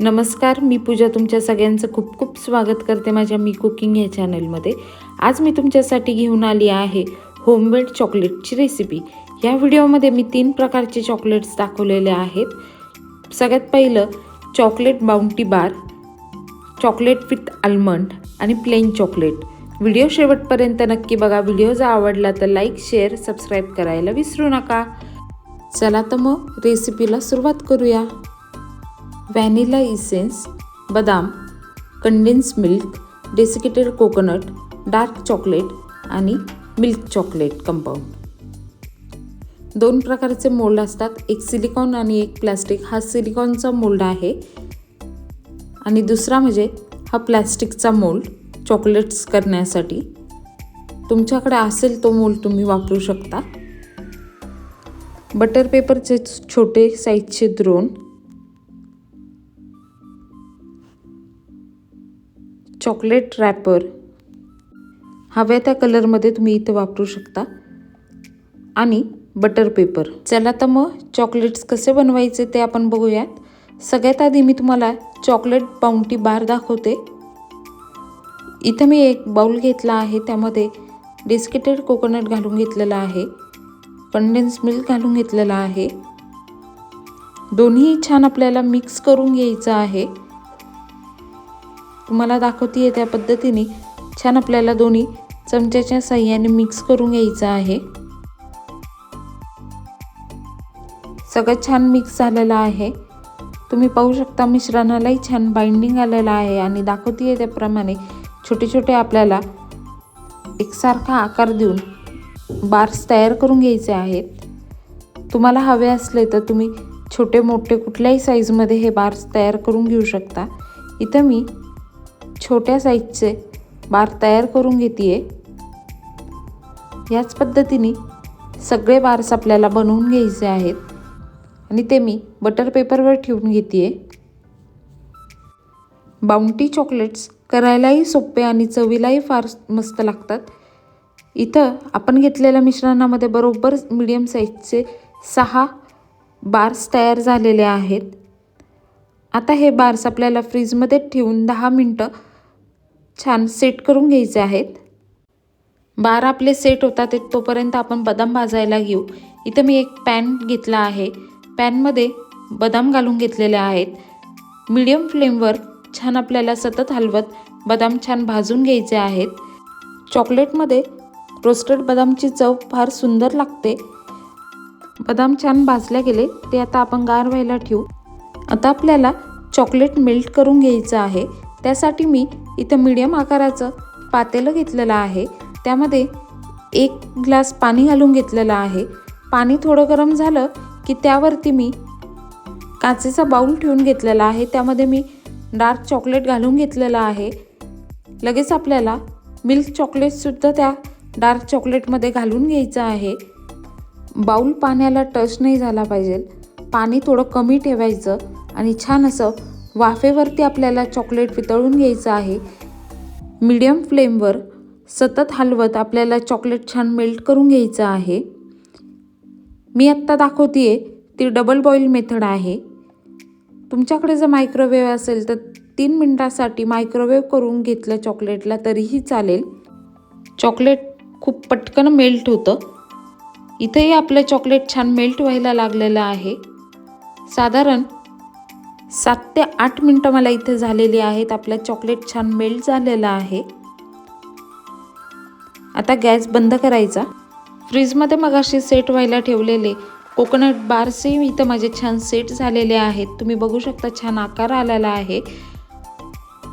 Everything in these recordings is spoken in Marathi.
नमस्कार मी पूजा तुमच्या सगळ्यांचं खूप खूप स्वागत करते माझ्या मी कुकिंग या चॅनलमध्ये. आज मी तुमच्यासाठी घेऊन आली आहे होममेड चॉकलेटची रेसिपी. या व्हिडिओमध्ये मी तीन प्रकारचे चॉकलेट्स दाखवलेले आहेत. सगळ्यात पहिलं chocolate bounty bar chocolate with almond आणि प्लेन चॉकलेट. व्हिडिओ शेवटपर्यंत नक्की बघा. व्हिडिओ जर आवडला तर लाईक शेअर सबस्क्राईब करायला विसरू नका. चला तर मग रेसिपीला सुरुवात करूया. व्हॅनिला इसेन्स बदाम condensed milk desiccated coconut dark chocolate आणि मिल्क चॉकलेट कंपाऊंड. दोन प्रकारचे मोल्ड असतात. एक सिलिकॉन आणि एक प्लॅस्टिक. हा सिलिकॉनचा मोल्ड आहे. आणि दुसरा म्हणजे हा प्लॅस्टिकचा मोल्ड चॉकलेट्स करण्यासाठी. तुमच्याकडे असेल तो मोल्ड तुम्ही वापरू शकता. बटर पेपरचे छोटे साईजचे द्रोण चॉकलेट रॅपर. हव्या त्या कलरमध्ये तुम्ही इथं वापरू शकता. आणि बटर पेपर. चला तर मग चॉकलेट्स कसे बनवायचे ते आपण बघूयात. सगळ्यात आधी मी तुम्हाला चॉकलेट बाउंटी बार दाखवते. इथं मी एक बाउल घेतला आहे त्यामध्ये डिस्केटेड कोकोनट घालून घेतलेला आहे. कंडेन्स मिल्क घालून घेतलेला आहे. दोन्ही छान आपल्याला मिक्स करून घ्यायचं आहे. तुम्हाला दाखवते त्या पद्धतीने छान आपल्याला दोन्ही चमच्याच्या साह्याने मिक्स करून घ्यायचं आहे. सगळं छान मिक्स झालेलं आहे. तुम्ही पाहू शकता मिश्रणालाही छान बाइंडिंग आलेलं आहे आणि दाखवते त्याप्रमाणे छोटे छोटे आपल्याला एकसारखा आकार देऊन बार्स तयार करून घ्यायचे आहेत. तुम्हाला हवे असले तर तुम्ही छोटे मोठे कुठल्याही साईजमध्ये हे बार्स तयार करून घेऊ शकता. इथं मी छोट्या साईजचे बार तयार करून घेते याच पद्धतीने सगळे बार्स आपल्याला बनवून घ्यायचे आहेत. आणि ते मी बटर पेपरवर ठेवून घेते बाउंटी चॉकलेट्स करायलाही सोपे आणि चवीलाही फार मस्त लागतात. इथं आपण घेतलेल्या मिश्रणामध्ये बरोबर मीडियम साईजचे सहा बार्स तयार झालेले आहेत. आता हे बार्स आपल्याला फ्रीजमध्ये ठेवून दहा मिनटं छान सेट करून घ्यायचे आहेत. बार आपले सेट होतात तोपर्यंत आपण बदाम भाजायला घेऊ. इथं मी एक पॅन घेतला आहे. पॅनमध्ये बदाम घालून घेतलेले आहेत. मीडियम फ्लेमवर छान आपल्याला सतत हलवत बदाम छान भाजून घ्यायचे आहेत. चॉकलेटमध्ये रोस्टेड बदामची चव फार सुंदर लागते. बदाम छान भाजले गेले ते आता आपण गार व्हायला ठेवू. आता आपल्याला चॉकलेट मेल्ट करून घ्यायचं आहे. त्यासाठी मी इथं मीडियम आकाराचं पातेलं घेतलेलं आहे. त्यामध्ये एक ग्लास पाणी घालून घेतलेलं आहे. पाणी थोडं गरम झालं की त्यावरती मी काचेचा बाऊल ठेवून घेतलेला आहे. त्यामध्ये मी डार्क चॉकलेट घालून घेतलेलं आहे. लगेच आपल्याला मिल्क चॉकलेटसुद्धा त्या डार्क चॉकलेटमध्ये घालून घ्यायचं आहे. बाऊल पाण्याला टच नाही झाला पाहिजे. पाणी थोडं कमी ठेवायचं आणि छान असं वाफेवरती आपल्याला चॉकलेट वितळून घ्यायचं आहे. मीडियम फ्लेमवर सतत हलवत आपल्याला चॉकलेट छान मेल्ट करून घ्यायचं आहे. मी आत्ता दाखवते ती डबल बॉईल मेथड आहे. तुमच्याकडे जर मायक्रोवेव्ह असेल तर तीन मिनटासाठी मायक्रोवेव्ह करून घेतलं चॉकलेटला तरीही चालेल. चॉकलेट खूप पटकन मेल्ट होतं. इथंही आपलं चॉकलेट छान मेल्ट व्हायला लागलेलं आहे. साधारण सात ते आठ मिनटं मला इथे झालेली आहेत. आपलं चॉकलेट छान मेल्ट झालेलं आहे. आता गॅस बंद करायचा. फ्रीजमध्ये मग अशी सेट व्हायला ठेवलेले कोकोनट बारसे इथं माझे छान सेट झालेले आहेत. तुम्ही बघू शकता छान आकार आलेला आहे.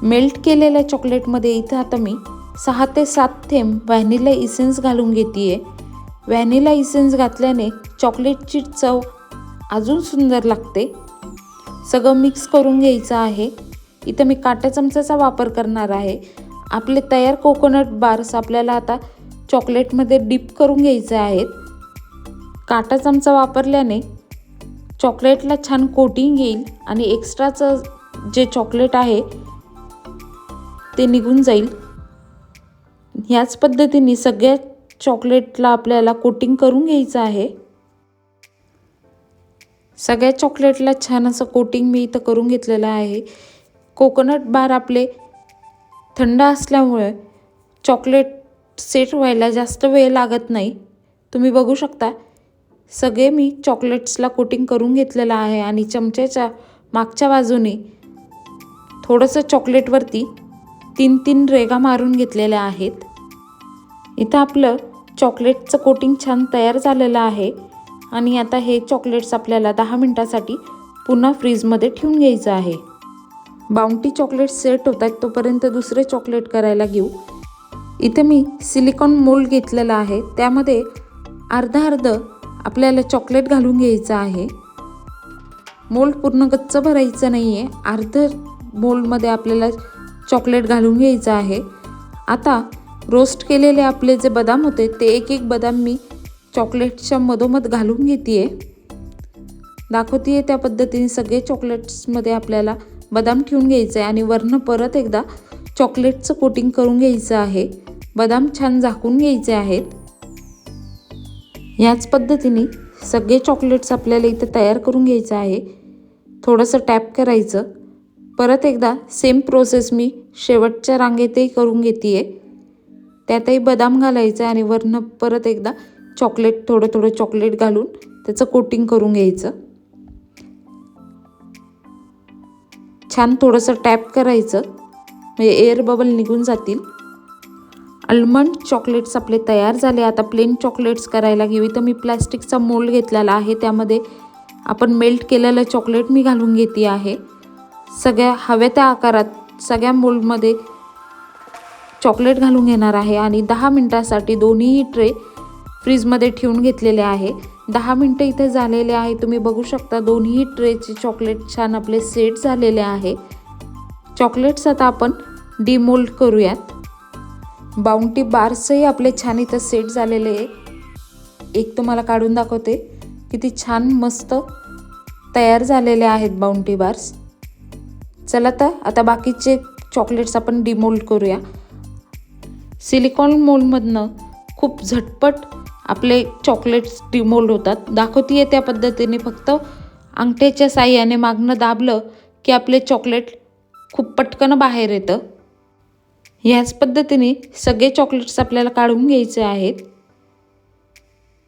मेल्ट केलेल्या चॉकलेटमध्ये इथं आता मी सहा ते सात थेंब व्हॅनिला इसेन्स घालून घेते व्हॅनिला इसेन्स घातल्याने चॉकलेटची चव अजून सुंदर लागते. सगळं मिक्स करून घ्यायचं आहे. इथं मी काटा चमचाचा वापर करणार आहे. आपले तयार कोकोनट बार्स आपल्याला आता चॉकलेटमध्ये डिप करून घ्यायचे आहेत. काटा चमचा वापरल्याने चॉकलेटला छान कोटिंग येईल आणि एक्स्ट्राचं जे चॉकलेट आहे ते निघून जाईल. ह्याच पद्धतीने सगळ्या चॉकलेटला आपल्याला कोटिंग करून घ्यायचं आहे. सगळ्या चॉकलेटला छान असं कोटिंग मी इथं करून घेतलेलं आहे. कोकोनट बार आपले थंड असल्यामुळे चॉकलेट सेट व्हायला जास्त वेळ लागत नाही. तुम्ही बघू शकता सगळे मी चॉकलेट्सला कोटिंग करून घेतलेलं आहे आणि चमच्याच्या मागच्या बाजूने थोडंसं चॉकलेटवरती तीन तीन रेगा मारून घेतलेल्या आहेत. इथं आपलं चॉकलेटचं कोटिंग छान तयार झालेलं आहे. आणि आता हे चॉकलेट्स आपल्याला दहा मिनटासाठी पुन्हा फ्रीजमध्ये ठेवून घ्यायचं आहे. बाउंटी चॉकलेट सेट होत आहेत तोपर्यंत दुसरे चॉकलेट करायला घेऊ. इथे मी सिलिकॉन मोल्ड घेतलेला आहे त्यामध्ये अर्धा अर्ध आपल्याला चॉकलेट घालून घ्यायचं आहे. मोल्ड पूर्ण गच्च भरायचं नाही आहे अर्ध मोल्डमध्ये आपल्याला चॉकलेट घालून घ्यायचं आहे. आता रोस्ट केलेले आपले जे बदाम होते ते एक एक बदाम मी चॉकलेटच्या मधोमध घालून घेते आहे दाखवते आहे त्या पद्धतीने सगळे चॉकलेट्समध्ये आपल्याला बदाम ठेवून घ्यायचं आहे आणि वरनं परत एकदा चॉकलेटचं कोटिंग करून घ्यायचं आहे. बदाम छान झाकून घ्यायचे आहेत. याच पद्धतीने सगळे चॉकलेट्स आपल्याला इथं तयार करून घ्यायचं आहे. थोडंसं टॅप करायचं. परत एकदा सेम प्रोसेस मी शेवटच्या रांगेतही करून घेते आहे त्यातही बदाम घालायचं आणि वरनं परत एकदा चॉकलेट थोडं थोडं चॉकलेट घालून त्याचं कोटिंग करून घ्यायचं. छान थोडंसं टॅप करायचं. म्हणजे एअर बबल निघून जातील. आल्मंड चॉकलेट्स आपले तयार झाले. आता प्लेन चॉकलेट्स करायला घेऊ. तर मी प्लॅस्टिकचा मोल्ड घेतलेला आहे. त्यामध्ये आपण मेल्ट केलेलं चॉकलेट मी घालून घेते आहे. सगळ्या हव्या त्या आकारात सगळ्या मोल्डमध्ये चॉकलेट घालून घेणार आहे. आणि दहा मिनटासाठी दोन्हीही ट्रे फ्रीजमध्ये ठेवून घेतलेले आहे. दहा मिनटं इथे झालेले आहे. तुम्ही बघू शकता दोन्ही ट्रेचे चॉकलेट छान आपले सेट झालेले आहे. चॉकलेट्स आता आपण डिमोल्ड करूयात. बाउंटी बार्सही आपले छान इथं सेट झालेले आहे. एक तुम्हाला काढून दाखवते. किती छान मस्त तयार झालेले आहेत बाउंटी बार्स. चला तर आता बाकीचे चॉकलेट्स आपण डिमोल्ड करूया. सिलिकॉन मोल्डमधनं खूप झटपट आपले चॉकलेट्स डिमोल्ड होतात. दाखवतीये त्या पद्धतीने फक्त. अंगठ्याच्या साह्याने मागणं दाबलं की आपले चॉकलेट खूप पटकन बाहेर येतं. ह्याच पद्धतीने सगळे चॉकलेट्स आपल्याला काढून घ्यायचे आहेत.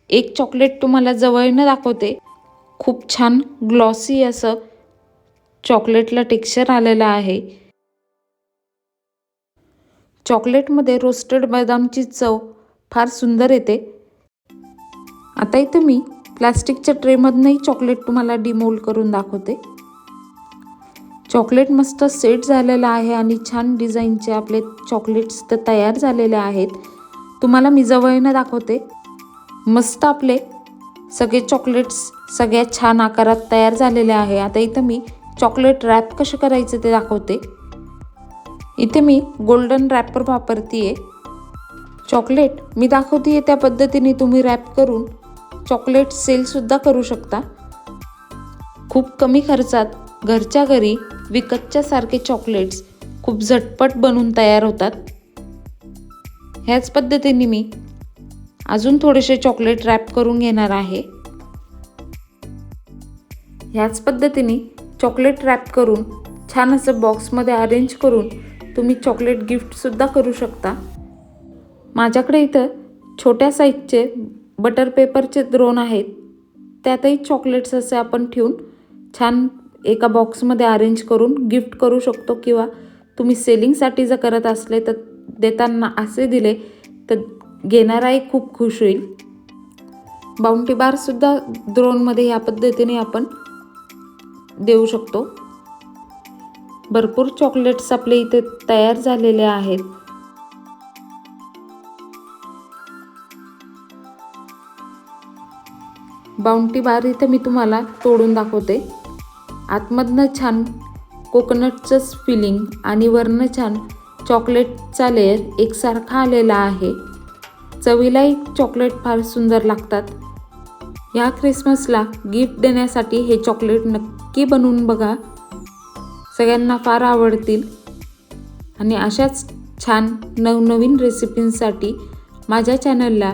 एक चॉकलेट तुम्हाला जवळनं दाखवते. खूप छान ग्लॉसी असं चॉकलेटला टेक्स्चर आलेलं आहे. चॉकलेटमध्ये रोस्टेड बदामची चव फार सुंदर येते. आता इथं मी प्लॅस्टिकच्या ट्रेमधनंही चॉकलेट तुम्हाला डिमोल्ड करून दाखवते. चॉकलेट मस्त सेट झालेला आहे आणि छान डिझाईनचे आपले चॉकलेट्स तर तयार झालेले आहेत. तुम्हाला मी जवळनं दाखवते. मस्त आपले सगळे चॉकलेट्स सगळ्या छान आकारात तयार झालेले आहे. आता इथं मी चॉकलेट रॅप कसं करायचं ते दाखवते. इथे मी गोल्डन रॅपर वापरते चॉकलेट मी दाखवते त्या पद्धतीने तुम्ही रॅप करून चॉकलेट सेलसुद्धा करू शकता. खूप कमी खर्चात घरच्या घरी विकतच्या सारखे चॉकलेट्स खूप झटपट बनून तयार होतात. ह्याच पद्धतीने मी अजून थोडेसे चॉकलेट रॅप करून घेणार आहे. ह्याच पद्धतीने चॉकलेट रॅप करून छान असं बॉक्समध्ये अरेंज करून तुम्ही चॉकलेट गिफ्टसुद्धा करू शकता. माझ्याकडे इथं छोट्या साईजचे बटर पेपरचे द्रोण आहेत. त्यातही चॉकलेट्स असे आपण ठेवून छान एका बॉक्समध्ये अरेंज करून गिफ्ट करू शकतो किंवा तुम्ही सेलिंगसाठी जर करत असले तर देताना असे दिले तर घेणाराही खूप खुश होईल. बाउंटी बारसुद्धा द्रोणमध्ये ह्या पद्धतीने आपण देऊ शकतो. भरपूर चॉकलेट्स आपले इथे तयार झालेले आहेत. बाउंटी बार इथं मी तुम्हाला तोडून दाखवते. आतमधनं छान कोकोनटचंच फिलिंग आणि वरनं छान चॉकलेटचा लेअर एकसारखा आलेला आहे. चवीलाही चॉकलेट फार सुंदर लागतात. या ख्रिसमसला गिफ्ट देण्यासाठी हे चॉकलेट नक्की बनवून बघा. सगळ्यांना फार आवडतील. आणि अशाच छान नवनवीन रेसिपींसाठी माझ्या चॅनलला